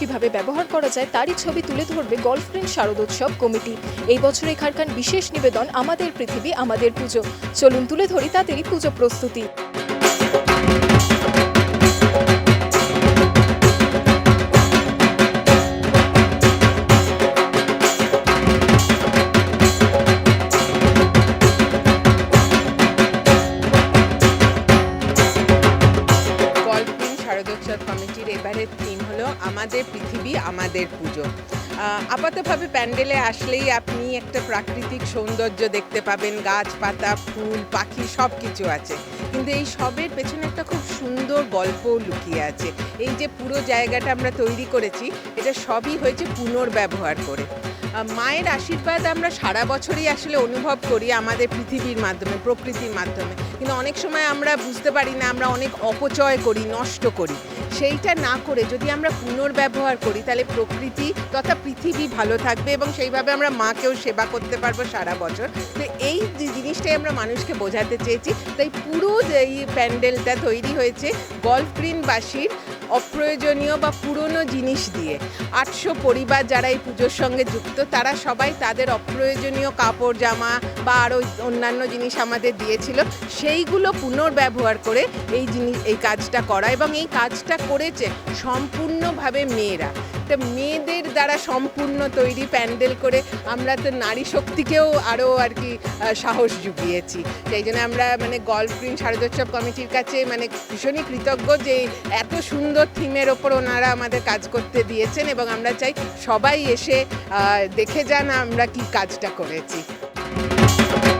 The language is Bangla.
কীভাবে ব্যবহার করা যায় তারই ছবি তুলে ধরবে গল্ফ গ্রিন শারদোৎসব কমিটি। এই বছর এখানকার বিশেষ নিবেদন, আমাদের পৃথিবী, আমাদের পুজো। চলুন তুলে ধরি তাদেরই পুজো প্রস্তুতি। শারদোৎসব কমিটির এবারের থিম হলো আমাদের পৃথিবী, আমাদের পুজো। আপাতভাবে প্যান্ডেলে আসলেই আপনি একটা প্রাকৃতিক সৌন্দর্য দেখতে পাবেন, গাছপাতা, ফুল, পাখি সব কিছু আছে। কিন্তু এই সবের পেছনে একটা খুব সুন্দর গল্প লুকিয়ে আছে। এই যে পুরো জায়গাটা আমরা তৈরি করেছি, এটা সবই হয়েছে পুনর্ব্যবহার করে। মায়ের আশীর্বাদ আমরা সারা বছরই আসলে অনুভব করি আমাদের পৃথিবীর মাধ্যমে, প্রকৃতির মাধ্যমে। কিন্তু অনেক সময় আমরা বুঝতে পারি না, আমরা অনেক অপচয় করি, নষ্ট করি। সেইটা না করে যদি আমরা পুনর্ব্যবহার করি, তাহলে প্রকৃতি তথা পৃথিবী ভালো থাকবে এবং সেইভাবে আমরা মাকেও সেবা করতে পারব সারা বছর। তো এই জিনিসটাই আমরা মানুষকে বোঝাতে চেয়েছি। তাই পুরো যে এই প্যান্ডেলটা তৈরি হয়েছে গল্ফ অপ্রয়োজনীয় বা পুরনো জিনিস দিয়ে, আটশো পরিবার যারা এই পুজোর সঙ্গে যুক্ত, তারা সবাই তাদের অপ্রয়োজনীয় কাপড়, জামা বা আরও অন্যান্য জিনিস আমাদের দিয়েছিল, সেইগুলো পুনর্ব্যবহার করে এই জিনিস এই কাজটা করা এবং এই কাজটা করেছে সম্পূর্ণভাবে মেয়েরা। তো মেয়েদের দ্বারা সম্পূর্ণ তৈরি প্যান্ডেল করে আমরা তো নারী শক্তিকেও আরও আর কি সাহস জুগিয়েছি। সেই জন্য আমরা মানে গল্ফ গ্রিন শারদোৎসব কমিটির কাছে মানে ভীষণই কৃতজ্ঞ যে এত সুন্দর থিমের ওপর ওনারা আমাদের কাজ করতে দিয়েছেন এবং আমরা চাই সবাই এসে দেখে যান আমরা কি কাজটা করেছি। Thank you.